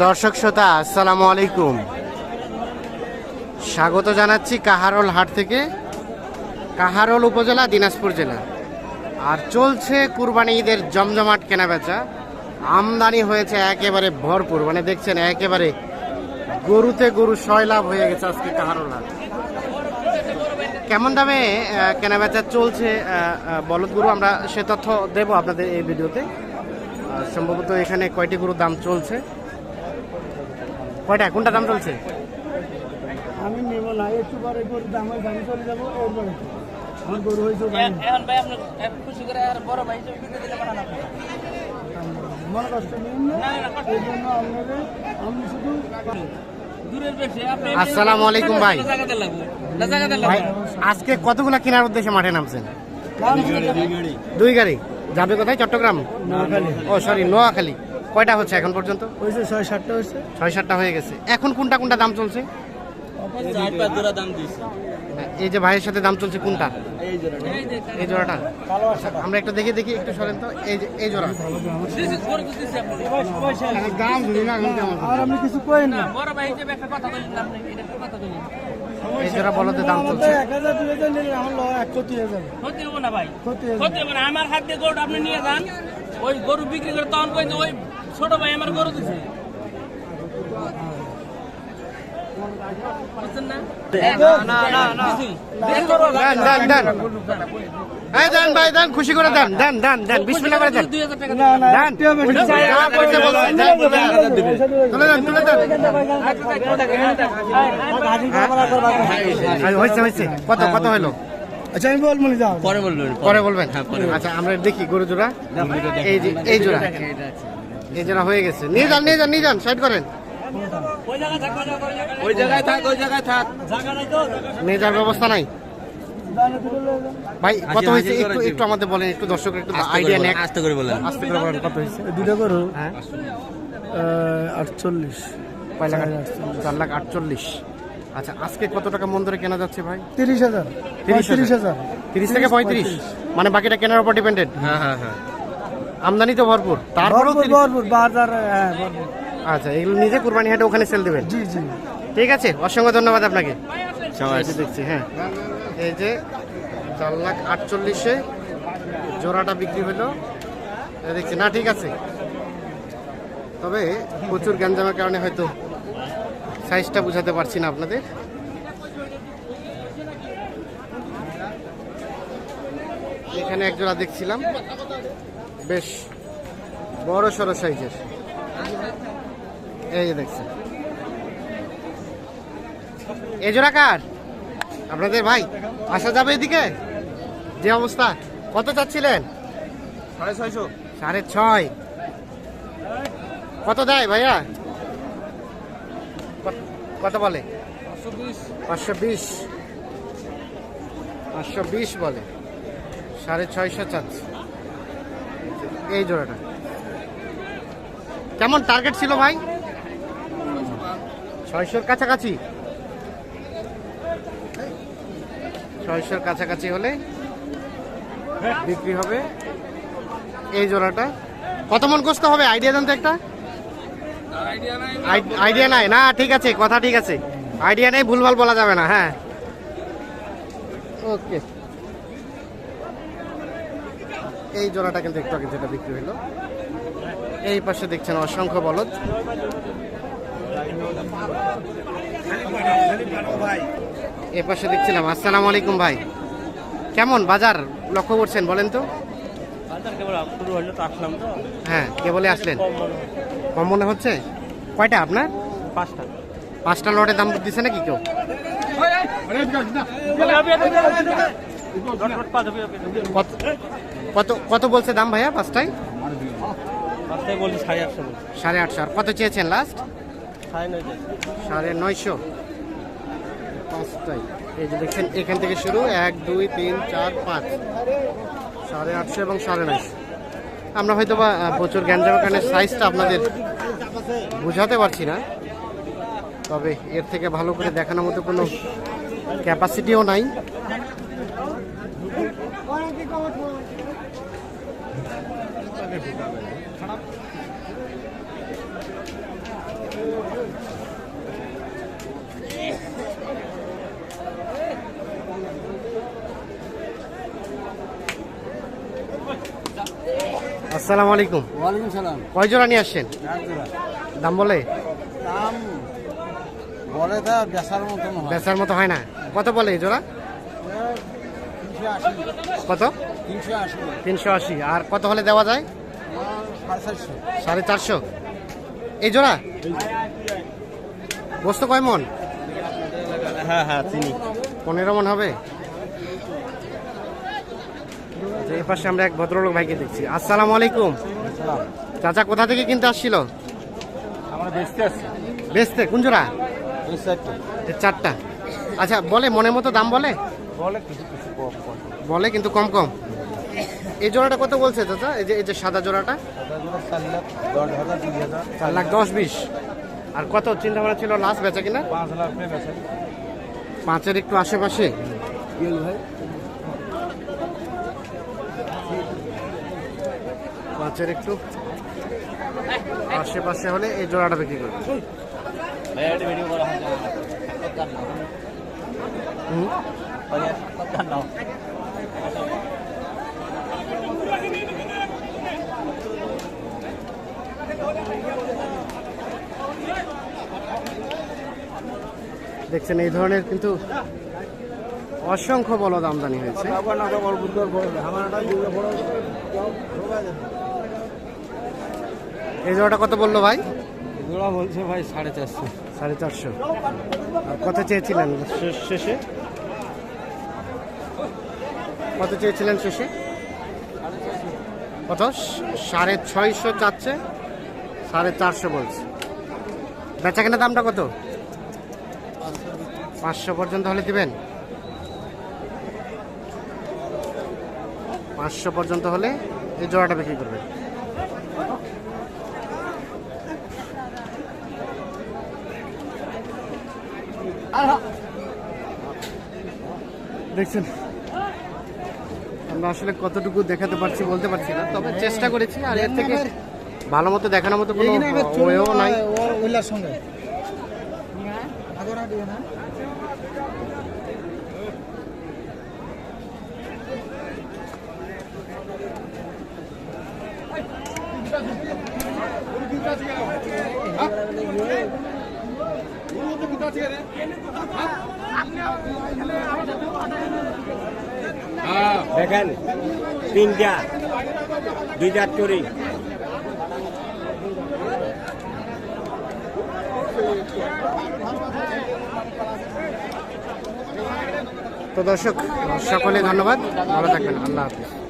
দর্শক শ্রোতা, আসসালামু আলাইকুম। স্বাগত জানাচ্ছি কাহারোল হাট থেকে, কাহারোল উপজেলা, দিনাজপুর জেলা। আর চলছে কুরবানি ঈদের জমজমাট কেনাবেচা। আমদানি হয়েছে একেবারে ভরপুর মানে দেখছেন একেবারে গরুতে গরু লাভ হয়ে গেছে আজকে কাহারোল হাট। কেমন দামে কেনাবেচা চলছে বলদ গরু আমরা সে তথ্য দেব আপনাদের এই ভিডিওতে। সম্ভবত এখানে কয়টি গরুর দাম চলছে। কয়টা? কোনটা দাম চলছে? আমি নেব না একটু পরে গরুর দাম চলে যাব ওর বাড়ি আমার গরু হয়েছে। এখন ভাই আপনি খুশি করে আর বড় ভাই হিসেবে বিক্রি দিলে পাঠান আপনি মনে কষ্ট নিন না এই জন্য আপনাদের আমি শুধু দূরের বেশি আপনি আসসালামু আলাইকুম ভাই। জায়গাতে লাগবে না জায়গাতে ভাই আজকে কতগুলো কেনার উদ্দেশ্যে মাঠে নামছেন? দুই গাড়ি। যাবে কোথায়? চট্টগ্রাম? নোয়াখালী। ও সরি নোয়াখালী। কয়টা হচ্ছে এখন পর্যন্ত? হয়েছে ছয় সাতটা হয়েছে। ছয় সাতটা হয়ে গেছে। এখন কোনটা কোনটা দাম চলছে? এই যে ভাইয়ের সাথে দাম চলছে কোনটা? এই জোড়াটা। আমরা একটু দেখে দেখি একটু সরেন তো। এই যে এই জোড়া। দাম ধরি না আর আমি কিছু কই না। না বড় ভাই হিসেবে একটা কথা বললেন আপনি এটা কথা বললেন এই জোড়া বলতে দাম চলছে নিলে আমার লওয়া এক ক্ষতি হয়ে যাবে। ক্ষতি হব না ভাই। ক্ষতি হবে না। আমার হাত দিয়ে গরু আপনি নিয়ে যান। ওই গরু বিক্রি করে তখন কইছে ওই ছোট ভাই আমার গরু দিছে বুঝছেন না না না না দেন দেন দেন এই দেন ভাই দেন খুশি করে দেন দেন দেন দেন বিসমিল্লাহ করে দেন। তুলে তুলে হয়েছে হয়েছে কত কত হলো আচ্ছা আমি বলব পরে বলবেন পরে বলবেন আচ্ছা আমরা দেখি গরু জোড়া এই জোড়া এই জোড়া হয়ে গেছে। নিয়ে যান নিয়ে যান নিয়ে যান সাইড করেন। ওই জায়গায় থাক ওই জায়গায় থাক। নিয়ে যাওয়ার ব্যবস্থা নাই। ভাই কত হয়েছে? একটু একটু আমাদের বলেন একটু দর্শক একটু আইডিয়া নেক। আস্তে করে বলেন। আস্তে করে বলেন কত হয়েছে? দুটো গরু? হ্যাঁ। আটচল্লিশ। চার লাখ আটচল্লিশ। আচ্ছা আজকে কত টাকা মন ধরে কেনা যাচ্ছে ভাই? তিরিশ হাজার। তিরিশ তিরিশ হাজার। তিরিশ থেকে পঁয়ত্রিশ? মানে বাকিটা কেনার উপর ডিপেন্ডেড হ্যাঁ হ্যাঁ হ্যাঁ। আমদানি তো ভরপুর। তারপরেও ভরপুর তিরিশ- ভরপুর বাজার হ্যাঁ ভরপুর। আচ্ছা এগুলো নিজে কুরবানি হাটে ওখানে সেল দেবেন? জি জি। ঠিক আছে অসংখ্য ধন্যবাদ আপনাকে। এই যে দেখছি হ্যাঁ। এই যে চার লাখ আটচল্লিশে জোড়াটা বিক্রি হলো। এই দেখছি না ঠিক আছে। তবে প্রচুর গ্যাঞ্জামের কারণে হয়তো সাইজটা বুঝাতে পারছি না আপনাদের। এখানে এক জোড়া দেখছিলাম। বেশ বড় সড়ো সাইজের। এই যে দেখছেন। এ জোড়া কার? আপনাদের ভাই আসা যাবে এদিকে? যে অবস্থা? কত চাচ্ছিলেন? সাড়ে ছয়শো। সাড়ে ছয়। কত দেয় ভাইয়া? কত বলে? পাঁচশো বিশ। পাঁচশো বিশ বলে। সাড়ে ছয়শো চাচ্ছে। এই জোড়াটা। কেমন টার্গেট ছিল ভাই? ছয়শোর কাছাকাছি? ছয়শোর কাছাকাছি হলে বিক্রি হবে এই জোড়াটা। কত মন কষ্ট হবে? আইডিয়া জানতে একটা। আইডিয়া নাই। না, ঠিক আছে, কথা ঠিক আছে। আইডিয়া নেই, ভুলভাল বলা যাবে না হ্যাঁ। ওকে এই জোড়াটা কিন্তু একটু আগে যেটা বিক্রি হলো এই পাশে দেখছেন অসংখ্য বলদ এ পাশে দেখছিলাম আসসালামু আলাইকুম ভাই কেমন বাজার লক্ষ্য করছেন বলেন তো শুরু হলো তো আসলাম তো হ্যাঁ কে বলে আসলেন কম মনে হচ্ছে কয়টা আপনার পাঁচটা পাঁচটা লটের দাম দিচ্ছে নাকি কেউ কত কত বলছে দাম ভাইয়া পাঁচটায়? সাড়ে আটশো আর কত চেয়েছেন লাস্ট সাড়ে নয়শো। পাঁচটায়। এই যে দেখছেন এখান থেকে শুরু এক দুই তিন চার পাঁচ। সাড়ে আটশো এবং সাড়ে নয়শো। আমরা হয়তো বা প্রচুর গ্যাঞ্জামের কারণে সাইজটা আপনাদের বোঝাতে পারছি না। তবে এর থেকে ভালো করে দেখানোর মতো কোনো ক্যাপাসিটিও নাই। আসসালামু আলাইকুম। ওয়ালাইকুম সালাম। কয় জোড়া নিয়ে আসছেন? দাম বলে? দাম বলে তা বেচার মতো বেচার মতো হয় না। কত বলে জোড়া? কত? তিনশো আশি। আর কত হলে দেওয়া যায়? সাড়ে চারশো। এই জোড়া? বস্তু কয় মন? হ্যাঁ হ্যাঁ চিনি। পনেরো মন হবে? এই পাশে আমরা এক ভদ্রলোক ভাইকে দেখছি। আসসালামু আলাইকুম। চাচা কোথা থেকে কিনতে আসছিল? আমরা বেচতে আসছি। বেচতে? কোন জোড়া? চারটা। আচ্ছা বলে মনের মতো দাম বলে? বলে কিছু কিছু কম কম। বলে কিন্তু কম কম। এই জোড়াটা কত বলছে দাদা এই যে এই যে সাদা জোড়াটা? চার লাখ দশ বিশ। আর কত চিন্তা ভাবনা ছিল লাস্ট বেচা কিনা? পাঁচ লাখ পাঁচের একটু আশেপাশে। পাঁচের একটু আশেপাশে হলে এই জোড়াটা বিক্রি করবে। ভাই ভিডিও করা হয় হুম। দেখছেন এই ধরনের কিন্তু অসংখ্য বলদ আমদানি হয়েছে। এই জোড়াটা কত বলল ভাই? জোড়া বলছে ভাই সাড়ে চারশো। সাড়ে চারশো। আর কত চেয়েছিলেন? শেষ- শেষে কত চেয়েছিলেন শেষে কত? সাড়ে ছয়শো চাচ্ছে, সাড়ে চারশো বলছে। বেচা কেনা দামটা কত? পাঁচশো পর্যন্ত হলে দিবেন। পাঁচশো পর্যন্ত হলে এই জোড়াটা বিক্রি করবেন। দেখছেন? আমরা আসলে কতটুকু দেখাতে পারছি বলতে পারছি না তবে চেষ্টা করেছি আর এর থেকে ভালো মতো দেখানোর মতো কোনো ওয়েও নাই। ওইলার সঙ্গে। দেখেন তিনটা দুইটা চুরি। তো দর্শক সকলে ধন্যবাদ। ভালো থাকবেন। আল্লাহ হাফিজ।